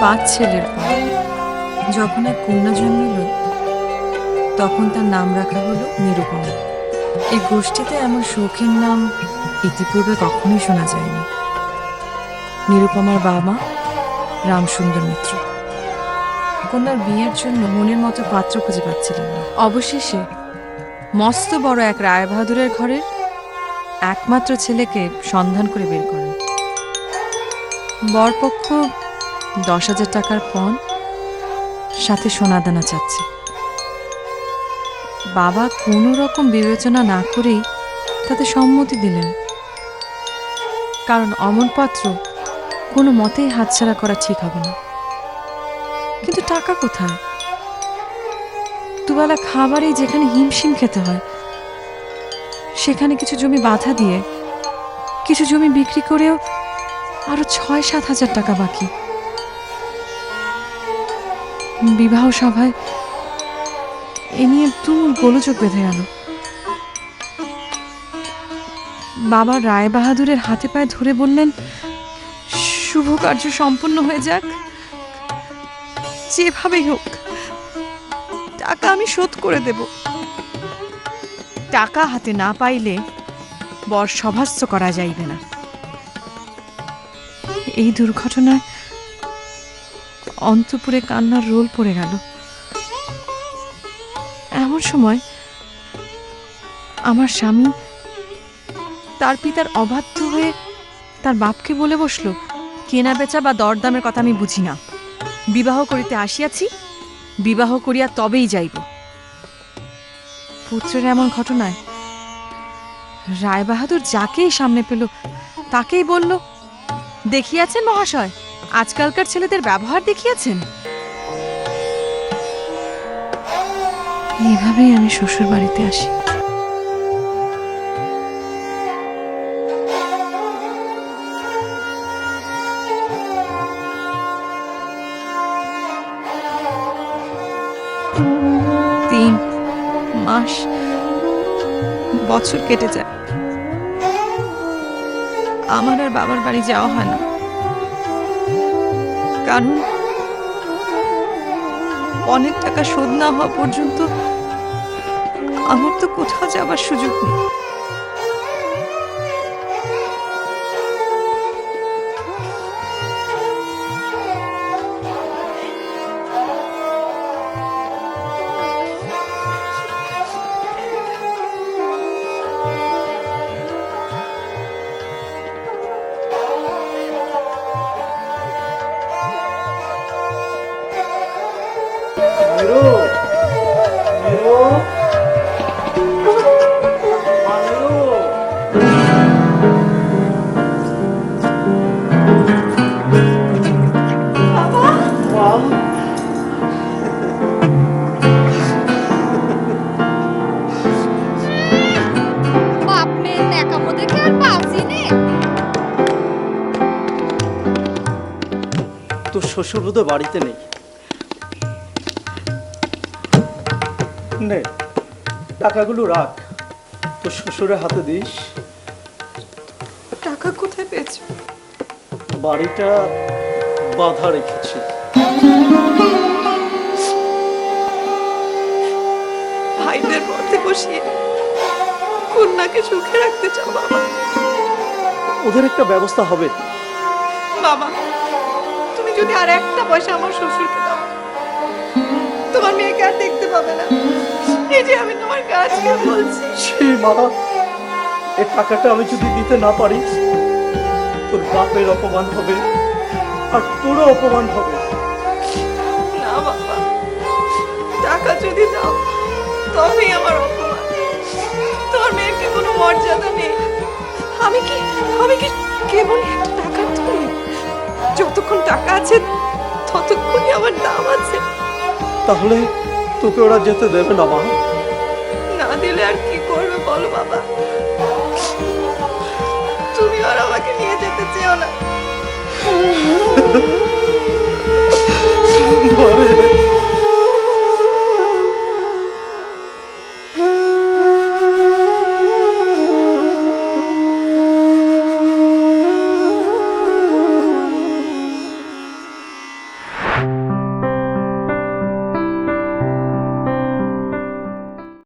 পাঁচ ছেলের পর, যখন এক কন্যা জন্মিল, তখন তার নাম রাখা হলো নিরুপমা। এই গোষ্ঠীতে এমন শৌখিন নাম ইতিপূর্বে কখনোই শোনা যায়নি। নিরুপমার বাবা রামসুন্দর মিত্র। কন্যার বিয়ের জন্য মনের মতো পাত্র খুঁজে পাচ্ছিলেন না। অবশেষে মস্ত বড় এক রায়বাহাদুরের ঘরের একমাত্র ছেলেকে সন্ধান করে বের করেন। বরপক্ষ দশ হাজার টাকার পণ, সাথে সোনাদানা চাচ্ছে। বাবা কোনো রকম বিবেচনা না করেই তাতে সম্মতি দিলেন। কারণ অমরপত্র কোনো মতেই হাতছাড়া করা ঠিক হবে না। কিন্তু টাকা কোথায়? দুবেলা খাবারেই যেখানে হিমশিম খেতে হয়, সেখানে কিছু জমি বাধা দিয়ে, কিছু জমি বিক্রি করেও আরও ছয় সাত হাজার টাকা বাকি। বিবাহ সভায় এ নিয়ে তুমুল গোলযোগ বেঁধে গেল বাবা রায় বাহাদুরের হাতে পায়ে ধরে বললেন, শুভ কার্য সম্পন্ন হয়ে যাক। যেভাবেই হোক, টাকা আমি শোধ করে দেব। টাকা হাতে না পাইলে বর সভাস্য করা যাইবে না। এই দুর্ঘটনায় অন্তপুরে কান্নার রোল পড়ে গেল। এমন সময় আমার স্বামী তার পিতার অবাধ্য হয়ে তার বাপকে বলে বসল, কেনা বেচা বা দরদামের কথা আমি বুঝি না। বিবাহ করিতে আসিয়াছি, বিবাহ করিয়া তবেই যাইব। পুত্রের এমন ঘটনায় রায়বাহাদুর যাকেই সামনে পেল, তাকেই বলল, দেখিয়াছেন মহাশয় আজকালকার ছেলেদের ব্যবহার দেখিয়াছেন? এভাবেই আমি শ্বশুর বাড়িতে আসি। তিন মাস, বছর কেটে যায়। আমার আর বাবার বাড়ি যাওয়া হয় না। কারণ অনেক টাকা শোধ না হওয়া পর্যন্ত আমার তো কোথাও যাবার সুযোগ নেই। মেরো শ্বশুর বোধহয় বাড়িতে নেই। নে টাকাগুলো রাখ। তোর শ্বশুরের হাতে দিস। টাকা কোথায় পেয়েছ? বাড়িটা বাধা রেখেছি। ভাইদের পথে বসিয়ে কন্যাকে সুখে রাখতে চাও বাবা? ওদের একটা ব্যবস্থা হবে। বাবা তুমি যদি আর একটা পয়সা আমার শ্বশুরকে দাও তোমার মেয়েকে আর দেখতে পাবে না। এই যে আমি তোমার কাজকে বলছি? সেই মা এ টাকাটা আমি যদি দিতে না পারি তোর বাপের অপমান হবে আর তোরও অপমান হবে। না বাবা। টাকা যদি দাও তবেই আমার অপমান। তোমার মেয়ের কি কোনো মর্যাদা নেই? আমি কি আমি কি কেবল একটা টাকার তুলি? যতক্ষণ টাকা আছে ততক্ষণই আমার দাম আছে। তাহলে তোকে ওরা যেতে দেবে না মা। তাহলে আর কি করবে বলো বাবা? তুমি আর আমাকে নিয়ে যেতে চেও না।